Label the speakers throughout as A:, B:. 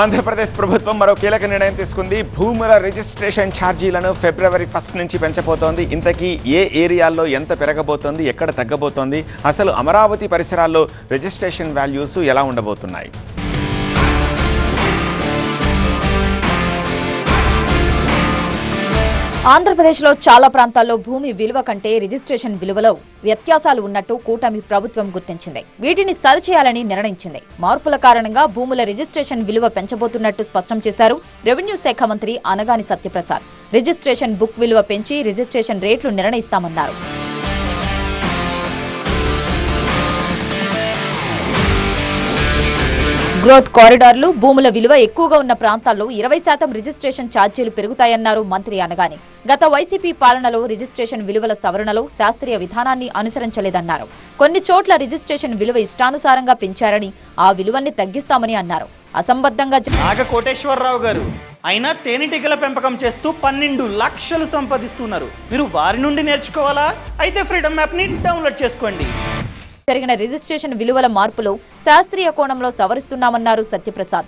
A: ఆంధ్రప్రదేశ్ ప్రభుత్వం మరో కీలక నిర్ణయం తీసుకుంది. భూముల రిజిస్ట్రేషన్ ఛార్జీలను ఫిబ్రవరి ఫస్ట్ నుంచి పెంచబోతోంది. ఇంతకీ ఏ ఏరియాల్లో ఎంత పెరగబోతోంది? ఎక్కడ తగ్గబోతోంది? అసలు అమరావతి పరిసరాల్లో రిజిస్ట్రేషన్ వాల్యూస్ ఎలా ఉండబోతున్నాయి?
B: ఆంధ్రప్రదేశ్లో చాలా ప్రాంతాల్లో భూమి విలువ కంటే రిజిస్ట్రేషన్ విలువలో వ్యత్యాసాలు ఉన్నట్టు కూటమి ప్రభుత్వం గుర్తించింది. వీటిని సరిచేయాలని నిర్ణయించింది. మార్పుల కారణంగా భూముల రిజిస్ట్రేషన్ విలువ పెంచబోతున్నట్టు స్పష్టం చేశారు రెవెన్యూ శాఖ మంత్రి అనగాని సత్యప్రసాద్. రిజిస్ట్రేషన్ బుక్ విలువ పెంచి రిజిస్ట్రేషన్ రేట్లు నిర్ణయిస్తామన్నారు. గ్రోత్ కారిడార్లు భూముల విలువ ఎక్కువగా ఉన్న ప్రాంతాల్లో ఇరవై శాతం రిజిస్ట్రేషన్ ఛార్జీలు పెరుగుతాయన్నారు మంత్రి అనగానే. గత వైసీపీ పాలనలో రిజిస్ట్రేషన్ విలువల సవరణలో శాస్త్రీయ విధానాన్ని అనుసరించలేదన్నారు. కొన్ని చోట్ల రిజిస్ట్రేషన్ విలువ ఇష్టానుసారంగా పెంచారని ఆ విలువల్ని తగ్గిస్తామని అన్నారు. అసంబద్ధంగా
C: నాగ కోటేశ్వరరావు గారు అయినా తేనెటీగల పెంపకం చేస్తూ పన్నెండు లక్షలు సంపాదిస్తున్నారు. మీరు వారి నుండి నేర్చుకోవాలా? అయితే ఫ్రీడమ్ యాప్ని డౌన్లోడ్ చేసుకోండి.
B: జరిగిన రిజిస్ట్రేషన్ విలువల మార్పులో శాస్త్రీయ కోణంలో సవరిస్తున్నామన్నారు సత్యప్రసాద్.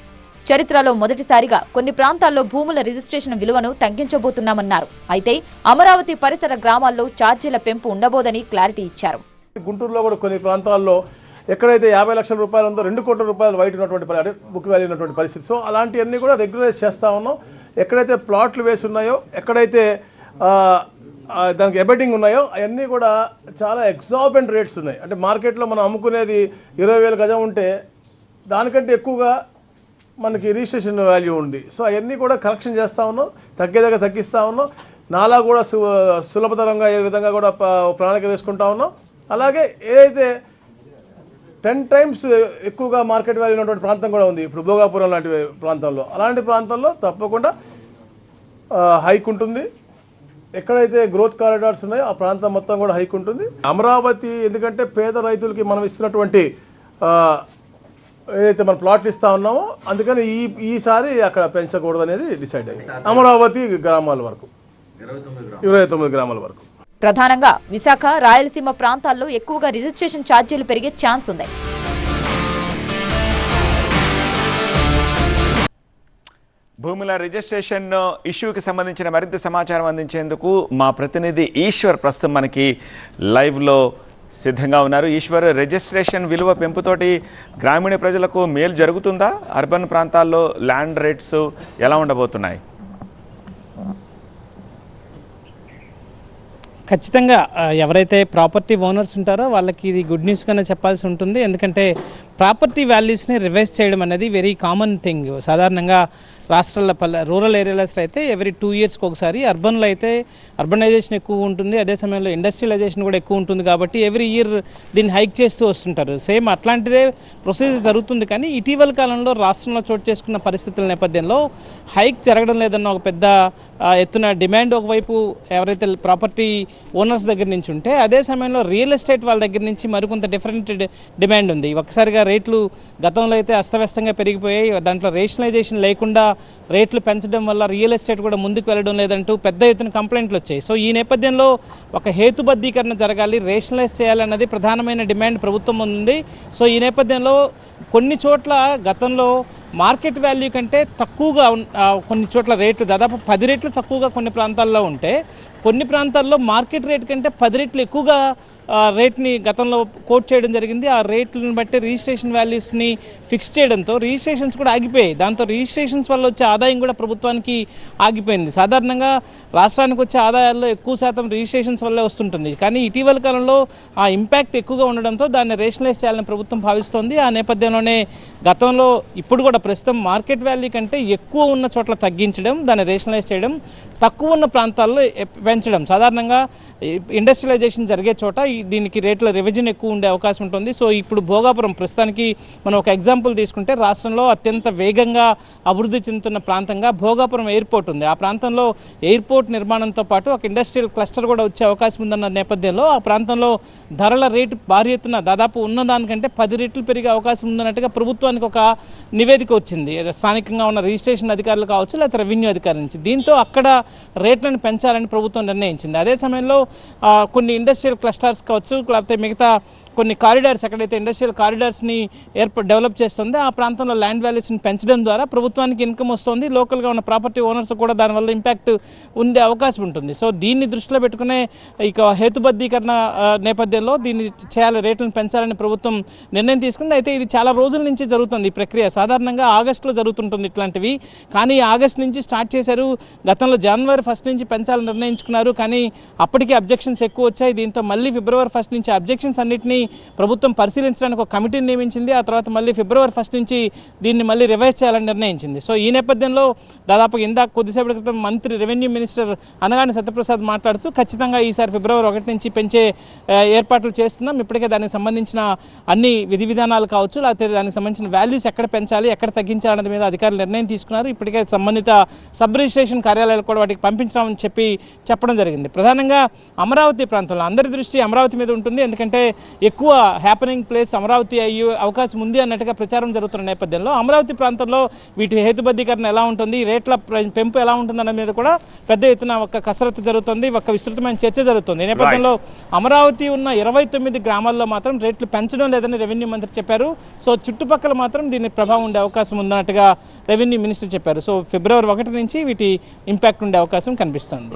B: చరిత్రలో మొదటిసారిగా కొన్ని ప్రాంతాల్లో భూముల రిజిస్ట్రేషన్ విలువను తగ్గించబోతున్నామన్నారు. అయితే అమరావతి పరిసర గ్రామాల్లో ఛార్జీల పెంపు ఉండబోదని క్లారిటీ ఇచ్చారు.
D: గుంటూరులో కూడా కొన్ని ప్రాంతాల్లో ఎక్కడైతే యాభై లక్షల రూపాయలు ఉందో రెండు కోట్ల రూపాయలు బయట ఉన్నటువంటి పరి- బుక్ వాల్యూ ఉన్నటువంటి పరిస్థితి. సో అలాంటివన్నీ కూడా రెగ్యులైజ్ చేస్తూ ఉన్నాం. ఎక్కడైతే ప్లాట్లు వేసి ఉన్నాయో ఎక్కడైతే దానికి ఎబెటింగ్ ఉన్నాయో అవన్నీ కూడా చాలా ఎగ్జాబెంట్ రేట్స్ ఉన్నాయి. అంటే మార్కెట్లో మనం అమ్ముకునేది ఇరవై వేల గజం ఉంటే దానికంటే ఎక్కువగా మనకి రిజిస్ట్రేషన్ వాల్యూ ఉంది. సో అవన్నీ కూడా కరెక్షన్ చేస్తూ ఉన్నాం తగ్గేదాకా తగ్గిస్తూ ఉన్నాం. నాలా కూడా సు సులభతరంగా ఏ విధంగా కూడా ప్రణాళిక వేసుకుంటా ఉన్నాం. అలాగే ఏదైతే టెన్ టైమ్స్ ఎక్కువగా మార్కెట్ వాల్యూ ఉన్నటువంటి ప్రాంతం కూడా ఉంది. ఇప్పుడు భోగాపురం లాంటి ప్రాంతంలో. అలాంటి ప్రాంతంలో తప్పకుండా హైక్ ఉంటుంది. ఎక్కడైతే గ్రోత్ కారిడార్స్ ఉన్నాయో ఆ ప్రాంతం మొత్తం కూడా హైక్ ఉంటుంది. అమరావతి ఎందుకంటే పేద రైతులకి మనం ఇస్తున్నటువంటి ఏదైతే మనం ప్లాట్లు ఇస్తా ఉన్నామో అందుకని ఈ ఈసారి అక్కడ పెంచకూడదు అనేది డిసైడ్ అయింది. అమరావతి గ్రామాల వరకు. ఇరవై తొమ్మిది గ్రామాల వరకు.
B: ప్రధానంగా విశాఖ రాయలసీమ ప్రాంతాల్లో ఎక్కువగా రిజిస్ట్రేషన్ ఛార్జీలు పెరిగే ఛాన్స్ ఉన్నాయి.
A: భూముల రిజిస్ట్రేషన్ ఇష్యూకి సంబంధించిన మరింత సమాచారం అందించేందుకు మా ప్రతినిధి ఈశ్వర్ ప్రస్తుతం మనకి లైవ్లో సిద్ధంగా ఉన్నారు. ఈశ్వర్ రిజిస్ట్రేషన్ విలువ పెంపుతోటి గ్రామీణ ప్రజలకు మేలు జరుగుతుందా? అర్బన్ ప్రాంతాల్లో ల్యాండ్ రేట్స్ ఎలా ఉండబోతున్నాయి?
E: ఖచ్చితంగా ఎవరైతే ప్రాపర్టీ ఓనర్స్ ఉంటారో వాళ్ళకి ఇది గుడ్ న్యూస్ కన్నా చెప్పాల్సి ఉంటుంది. ఎందుకంటే ప్రాపర్టీ వాల్యూస్ని రివైజ్ చేయడం అనేది వెరీ కామన్ థింగ్. సాధారణంగా రాష్ట్రాల పల్లె రూరల్ ఏరియాస్లో అయితే ఎవ్రీ టూ ఇయర్స్కి ఒకసారి అర్బన్లో అయితే అర్బనైజేషన్ ఎక్కువ ఉంటుంది. అదే సమయంలో ఇండస్ట్రియలైజేషన్ కూడా ఎక్కువ ఉంటుంది కాబట్టి ఎవ్రీ ఇయర్ దీన్ని హైక్ చేస్తూ వస్తుంటారు. సేమ్ అట్లాంటిదే ప్రొసీజర్ జరుగుతుంది కానీ ఇటీవల కాలంలో రాష్ట్రంలో చోటు చేసుకున్న పరిస్థితుల నేపథ్యంలో హైక్ జరగడం లేదన్న ఒక పెద్ద ఎత్తున డిమాండ్ ఒకవైపు ఎవరైతే ప్రాపర్టీ ఓనర్స్ దగ్గర నుంచి ఉంటే అదే సమయంలో రియల్ ఎస్టేట్ వాళ్ళ దగ్గర నుంచి మరికొంత డిఫరెంట్ డిమాండ్ ఉంది. ఒకసారిగా రేట్లు గతంలో అయితే అస్తవ్యస్తంగా పెరిగిపోయాయి. దాంట్లో రేషనలైజేషన్ లేకుండా రేట్లు పెంచడం వల్ల రియల్ ఎస్టేట్ కూడా ముందుకు వెళ్ళడం లేదంటూ పెద్ద ఎత్తున కంప్లైంట్లు వచ్చాయి. సో ఈ నేపథ్యంలో ఒక హేతుబద్ధీకరణ జరగాలి రేషనలైజ్ చేయాలన్నది ప్రధానమైన డిమాండ్ ప్రభుత్వం ఉంది సో ఈ నేపథ్యంలో కొన్ని చోట్ల గతంలో మార్కెట్ వాల్యూ కంటే తక్కువగా కొన్ని చోట్ల రేట్లు దాదాపు పది రేట్లు తక్కువగా కొన్ని ప్రాంతాల్లో ఉంటే కొన్ని ప్రాంతాల్లో మార్కెట్ రేట్ కంటే పది రేట్లు ఎక్కువగా రేట్ని గతంలో కోట్ చేయడం జరిగింది. ఆ రేట్లను బట్టి రిజిస్ట్రేషన్ వాల్యూస్ని ఫిక్స్ చేయడంతో రిజిస్ట్రేషన్స్ కూడా ఆగిపోయాయి. దాంతో రిజిస్ట్రేషన్స్ వల్ల వచ్చే ఆదాయం కూడా ప్రభుత్వానికి ఆగిపోయింది. సాధారణంగా రాష్ట్రానికి వచ్చే ఆదాయాల్లో ఎక్కువ శాతం రిజిస్ట్రేషన్స్ వల్లే వస్తుంటుంది. కానీ ఇటీవల కాలంలో ఆ ఇంపాక్ట్ ఎక్కువగా ఉండడంతో దాన్ని రేషనలైజ్ చేయాలని ప్రభుత్వం భావిస్తోంది. ఆ నేపథ్యంలోనే గతంలో ఇప్పుడు కూడా ప్రస్తుతం మార్కెట్ వాల్యూ కంటే ఎక్కువ ఉన్న చోట్ల తగ్గించడం దాన్ని రేషనలైజ్ చేయడం తక్కువ ఉన్న ప్రాంతాల్లో పెంచడం. సాధారణంగా ఇండస్ట్రియలైజేషన్ జరిగే చోట దీనికి రేట్ల రివిజన్ ఎక్కువ ఉండే అవకాశం ఉంటుంది. సో ఇప్పుడు భోగాపురం ప్రస్తుతానికి మనం ఒక ఎగ్జాంపుల్ తీసుకుంటే రాష్ట్రంలో అత్యంత వేగంగా అభివృద్ధి చెందుతున్న ప్రాంతంగా భోగాపురం ఎయిర్పోర్ట్ ఉంది. ఆ ప్రాంతంలో ఎయిర్పోర్ట్ నిర్మాణంతో పాటు ఒక ఇండస్ట్రియల్ క్లస్టర్ కూడా వచ్చే అవకాశం ఉందన్న నేపథ్యంలో ఆ ప్రాంతంలో ధరల రేటు భారీ ఎత్తున దాదాపు ఉన్న దానికంటే పది రెట్లు పెరిగే అవకాశం ఉందన్నట్టుగా ప్రభుత్వానికి ఒక నివేదిక వచ్చింది. స్థానికంగా ఉన్న రిజిస్ట్రేషన్ అధికారులు కావచ్చు లేకపోతే రెవెన్యూ అధికారుల నుంచి. దీంతో అక్కడ రేట్లను పెంచాలని ప్రభుత్వం నిర్ణయించింది. అదే సమయంలో కొన్ని ఇండస్ట్రియల్ క్లస్టర్స్ కావచ్చు లేకపోతే మిగతా కొన్ని కారిడార్స్ ఎక్కడైతే ఇండస్ట్రియల్ కారిడార్స్ని ఏర్ప డెవలప్ చేస్తుందో ఆ ప్రాంతంలో ల్యాండ్ వాల్యూస్ని పెంచడం ద్వారా ప్రభుత్వానికి ఇన్కమ్ వస్తుంది లోకల్గా ఉన్న ప్రాపర్టీ ఓనర్స్ కూడా దానివల్ల ఇంపాక్ట్ ఉండే అవకాశం ఉంటుంది. సో దీన్ని దృష్టిలో పెట్టుకునే ఇక హేతుబద్ధీకరణ నేపథ్యంలో దీన్ని చేయాలి రేట్లను పెంచాలని ప్రభుత్వం నిర్ణయం తీసుకుంది. అయితే ఇది చాలా రోజుల నుంచి జరుగుతుంది ఈ ప్రక్రియ. సాధారణంగా ఆగస్టులో జరుగుతుంటుంది ఇట్లాంటివి. కానీ ఆగస్ట్ నుంచి స్టార్ట్ చేశారు. గతంలో జనవరి ఫస్ట్ నుంచి పెంచాలని నిర్ణయించుకున్నారు. కానీ అప్పటికే అబ్జెక్షన్స్ ఎక్కువ వచ్చాయి. దీంతో మళ్ళీ ఫిబ్రవరి ఫస్ట్ నుంచి అబ్జెక్షన్స్ అన్నింటినీ ప్రభుత్వం పరిశీలించడానికి ఒక కమిటీని నియమించింది. ఆ తర్వాత మళ్ళీ ఫిబ్రవరి ఫస్ట్ నుంచి దీన్ని మళ్ళీ రివైజ్ చేయాలని నిర్ణయించింది. సో ఈ నేపథ్యంలో దాదాపు ఇందాక కొద్దిసేపటి క్రితం మంత్రి రెవెన్యూ మినిస్టర్ అనగాని సత్యప్రసాద్ మాట్లాడుతూ ఖచ్చితంగా ఈసారి ఫిబ్రవరి ఒకటి నుంచి పెంచే ఏర్పాట్లు చేస్తున్నాం. ఇప్పటికే దానికి సంబంధించిన అన్ని విధి విధానాలు కావచ్చు లేకపోతే దానికి సంబంధించిన వాల్యూస్ ఎక్కడ పెంచాలి ఎక్కడ తగ్గించాలనే మీద అధికారులు నిర్ణయం తీసుకున్నారు. ఇప్పటికే సంబంధిత సబ్ రిజిస్ట్రేషన్ కార్యాలయాలు కూడా వాటికి పంపించామని చెప్పి చెప్పడం జరిగింది. ప్రధానంగా అమరావతి ప్రాంతంలో అందరి దృష్టి అమరావతి మీద ఉంటుంది. ఎందుకంటే ఎక్కువ హ్యాపెనింగ్ ప్లేస్ అమరావతి అయ్యే అవకాశం ఉంది అన్నట్టుగా ప్రచారం జరుగుతున్న నేపథ్యంలో అమరావతి ప్రాంతంలో వీటి హేతుబద్ధీకరణ ఎలా ఉంటుంది రేట్ల పెంపు ఎలా ఉంటుంది అన్న మీద కూడా పెద్ద ఎత్తున ఒక కసరత్తు జరుగుతుంది ఒక విస్తృతమైన చర్చ జరుగుతుంది. ఈ నేపథ్యంలో అమరావతి ఉన్న ఇరవై తొమ్మిది గ్రామాల్లో మాత్రం రేట్లు పెంచడం లేదని రెవెన్యూ మంత్రి చెప్పారు. సో చుట్టుపక్కల మాత్రం దీని ప్రభావం ఉండే అవకాశం ఉందన్నట్టుగా రెవెన్యూ మినిస్టర్ చెప్పారు. సో ఫిబ్రవరి ఒకటి నుంచి వీటి ఇంపాక్ట్ ఉండే అవకాశం కనిపిస్తుంది.